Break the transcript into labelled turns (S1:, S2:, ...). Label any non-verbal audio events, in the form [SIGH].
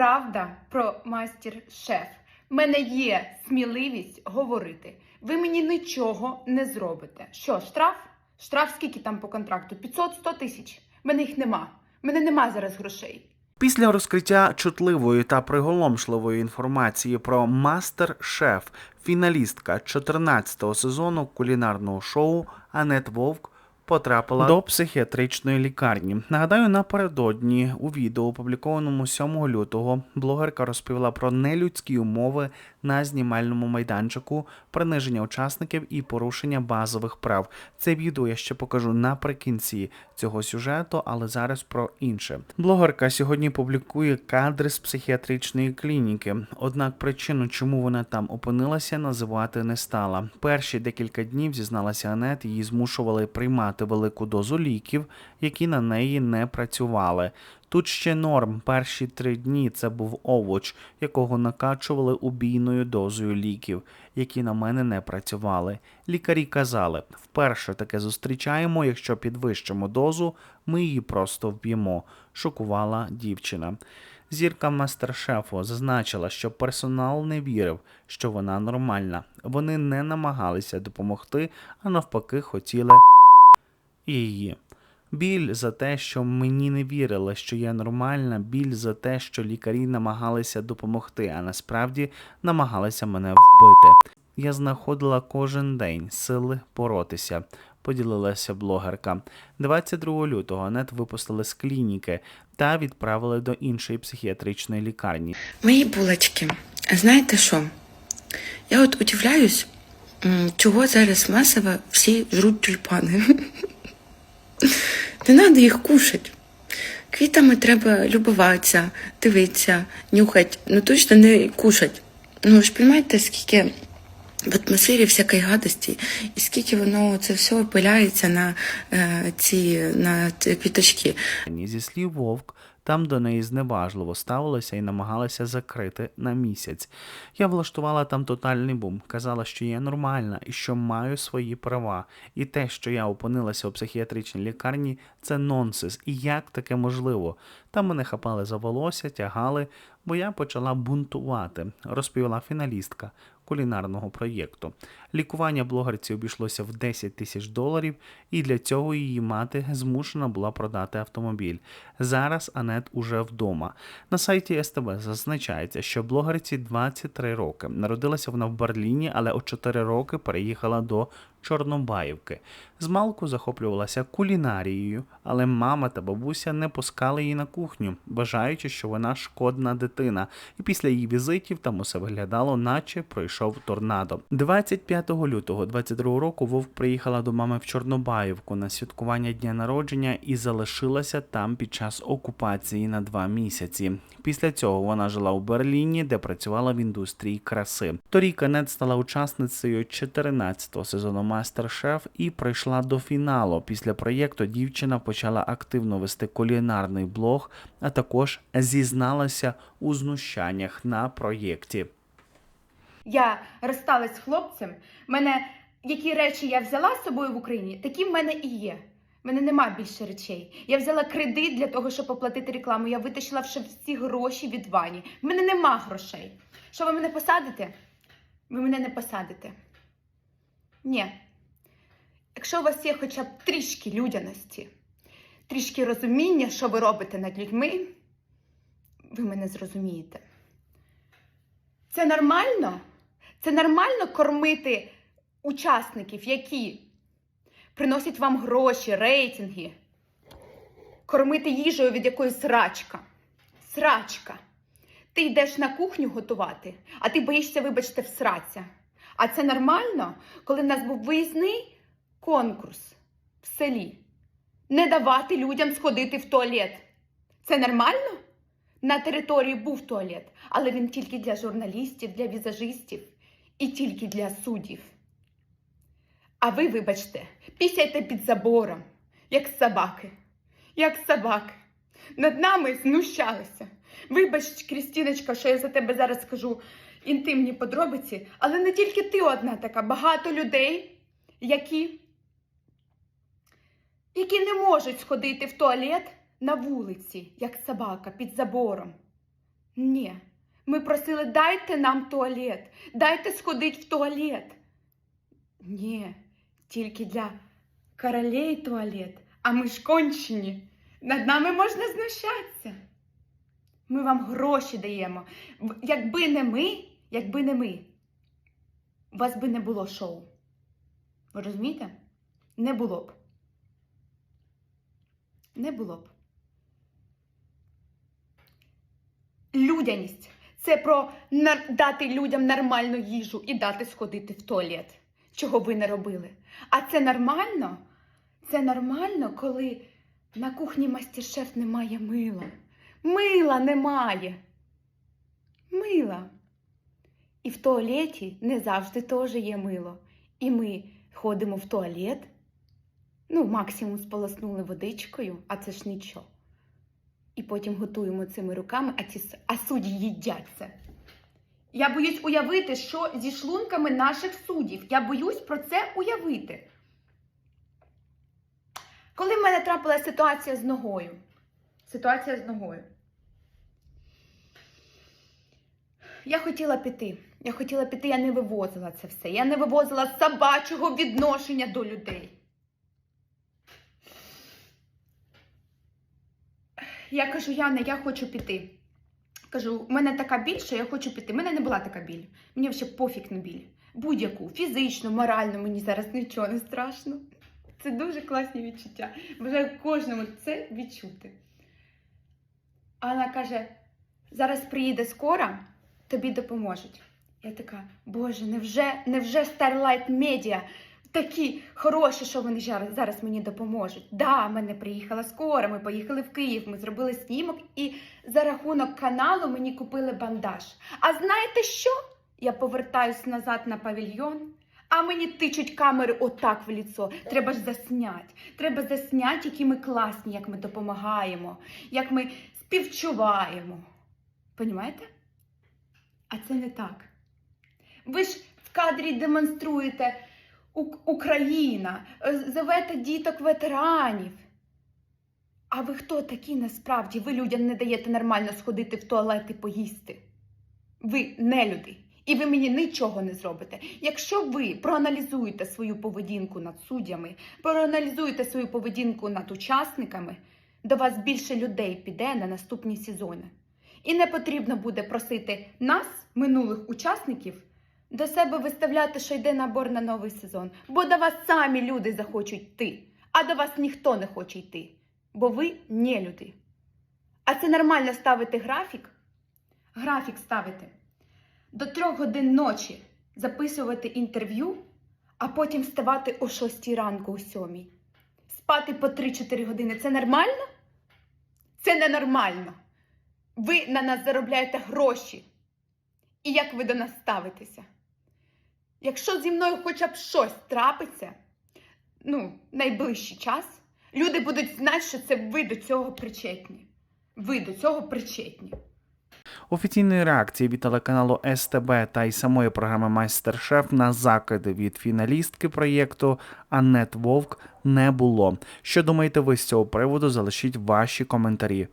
S1: правда про мастер-шеф. В мене є сміливість говорити. Ви мені нічого не зробите. Що, штраф? Штраф скільки там по контракту? 500-100 тисяч. В мене їх нема. В мене нема зараз грошей.
S2: Після розкриття чутливої та приголомшливої інформації про мастер-шеф, фіналістка 14-го сезону кулінарного шоу Анет Вовк потрапила до психіатричної лікарні. Нагадаю, напередодні у відео, опублікованому 7 лютого, блогерка розповіла про нелюдські умови на знімальному майданчику, приниження учасників і порушення базових прав. Це відео я ще покажу наприкінці цього сюжету, але зараз про інше. Блогерка сьогодні публікує кадри з психіатричної клініки. Однак причину, чому вона там опинилася, називати не стала. Перші декілька днів зізналася Анет, її змушували приймати велику дозу ліків, які на неї не працювали. Тут ще норм. Перші три дні це був овоч, якого накачували убійною дозою ліків, які на мене не працювали. Лікарі казали: вперше таке зустрічаємо, якщо підвищимо дозу, ми її просто вб'ємо. Шокувала дівчина. Зірка мастер-шефу зазначила, що персонал не вірив, що вона нормальна. Вони не намагалися допомогти, а навпаки хотіли її. Біль за те, що мені не вірили, що я нормальна, біль за те, що лікарі намагалися допомогти, а насправді намагалися мене вбити. Я знаходила кожен день сили боротися, поділилася блогерка. 22 лютого Анет випустили з клініки та відправили до іншої психіатричної лікарні.
S3: Мої булочки. Знаєте що? Я от удивляюсь, чого зараз масово всі жруть тюльпани. [LAUGHS] Не треба їх кушати. Квітами треба любуватися, дивитися, нюхати, ну точно не кушати. Ну ж розумієте, скільки в атмосфері всякої гадості, і скільки воно це все опиляється на е, ці на ці квіточки.
S2: Зі слів Вовк, там до неї зневажливо ставилися і намагалися закрити на місяць. Я влаштувала там тотальний бум, казала, що я нормальна і що маю свої права. І те, що я опинилася у психіатричній лікарні, це нонсенс. І як таке можливо? Там мене хапали за волосся, тягали, бо я почала бунтувати, розповіла фіналістка кулінарного проєкту. Лікування блогерці обійшлося в 10 тисяч доларів, і для цього її мати змушена була продати автомобіль. Зараз Анет уже вдома. На сайті СТБ зазначається, що блогерці 23 роки. Народилася вона в Берліні, але у 4 роки переїхала до Чорнобаївки. Змалку захоплювалася кулінарією, але мама та бабуся не пускали її на кухню, вважаючи, що вона шкодна дитина. І після її візитів там усе виглядало, наче пройшов торнадо. 25 лютого 22 року Вовк приїхала до мами в Чорнобаївку на святкування дня народження і залишилася там під час окупації на два місяці. Після цього вона жила у Берліні, де працювала в індустрії краси. Торік Анет стала учасницею 14-го сезону Мастер-Шеф і прийшла до фіналу. Після проєкту дівчина почала активно вести кулінарний блог, а також зізналася у знущаннях на проєкті.
S1: Я розсталась з хлопцем. Мене які речі я взяла з собою в Україні, такі в мене і є. В мене нема більше речей. Я взяла кредит для того, щоб оплатити рекламу. Я витащила всі гроші від Вані. В мене нема грошей. Що ви мене посадите? Ви мене не посадите. Ні. Якщо у вас є хоча б трішки людяності, трішки розуміння, що ви робите над людьми, ви мене зрозумієте. Це нормально? Це нормально кормити учасників, які приносять вам гроші, рейтинги, кормити їжею від якоїсь срачка. Срачка. Ти йдеш на кухню готувати, а ти боїшся, вибачте, всраться. А це нормально, коли в нас був виїзний конкурс в селі. Не давати людям сходити в туалет. Це нормально? На території був туалет, але він тільки для журналістів, для візажистів і тільки для суддів. А ви, вибачте, пісяйте під забором, як собаки, як собаки. Над нами знущалися. Вибач, Крістіночка, що я за тебе зараз скажу інтимні подробиці, але не тільки ти одна така, багато людей, які, які не можуть сходити в туалет на вулиці, як собака, під забором. Ні. Ми просили, дайте нам туалет, дайте сходить в туалет. Ні, тільки для королей туалет, а ми ж кончені. Над нами можна знущатися. Ми вам гроші даємо. Якби не ми, якби не ми, у вас би не було шоу. Ви розумієте? Не було б. Не було б. Людяність це про дати людям нормальну їжу і дати сходити в туалет, чого ви не робили. А це нормально? Це нормально, коли на кухні мастер-шеф немає мила. Мила немає. Мила. І в туалеті не завжди теж є мило. І ми ходимо в туалет. Ну, максимум сполоснули водичкою, а це ж нічого. І потім готуємо цими руками, а, ті, а судді їдять це. Я боюсь уявити, що зі шлунками наших суддів. Я боюсь про це уявити. Коли в мене трапилася ситуація з ногою. Ситуація з ногою. Я хотіла піти. Я хотіла піти, я не вивозила це все. Я не вивозила собачого відношення до людей. Я кажу, Яна, я хочу піти. Кажу, у мене така біль, що я хочу піти. У мене не була така біль. Мені взагалі пофіг на біль. Будь-яку, фізично, морально, мені зараз нічого не страшно. Це дуже класні відчуття. Бажаю кожному це відчути. А вона каже: зараз приїде скоро, тобі допоможуть. Я така, Боже, невже, невже Starlight Media такі хороші, що вони зараз, мені допоможуть? Да, мене приїхала скоро, ми поїхали в Київ, ми зробили снімок, і за рахунок каналу мені купили бандаж. А знаєте що? Я повертаюсь назад на павільйон. А мені тичуть камери отак в ліцо. Треба ж засняти. Треба засняти, які ми класні, як ми допомагаємо, як ми співчуваємо. Понімаєте? А це не так. Ви ж в кадрі демонструєте Україна, е, зовете діток ветеранів. А ви хто такі насправді? Ви людям не даєте нормально сходити в туалет і поїсти. Ви не люди. І ви мені нічого не зробите. Якщо ви проаналізуєте свою поведінку над суддями, проаналізуєте свою поведінку над учасниками, до вас більше людей піде на наступні сезони. І не потрібно буде просити нас, минулих учасників, до себе виставляти, що йде набор на новий сезон. Бо до вас самі люди захочуть йти, а до вас ніхто не хоче йти. Бо ви не люди. А це нормально ставити графік? Графік ставити до трьох годин ночі записувати інтерв'ю, а потім вставати о 6 ранку, о 7. Спати по 3-4 години. Це нормально? Це ненормально. Ви на нас заробляєте гроші. І як ви до нас ставитеся? Якщо зі мною хоча б щось трапиться, ну, найближчий час, люди будуть знати, що це ви до цього причетні. Ви до цього причетні.
S2: Офіційної реакції від телеканалу СТБ та й самої програми Майстер-Шеф на закиди від фіналістки проєкту Аннет Вовк не було. Що думаєте ви з цього приводу? Залишіть ваші коментарі.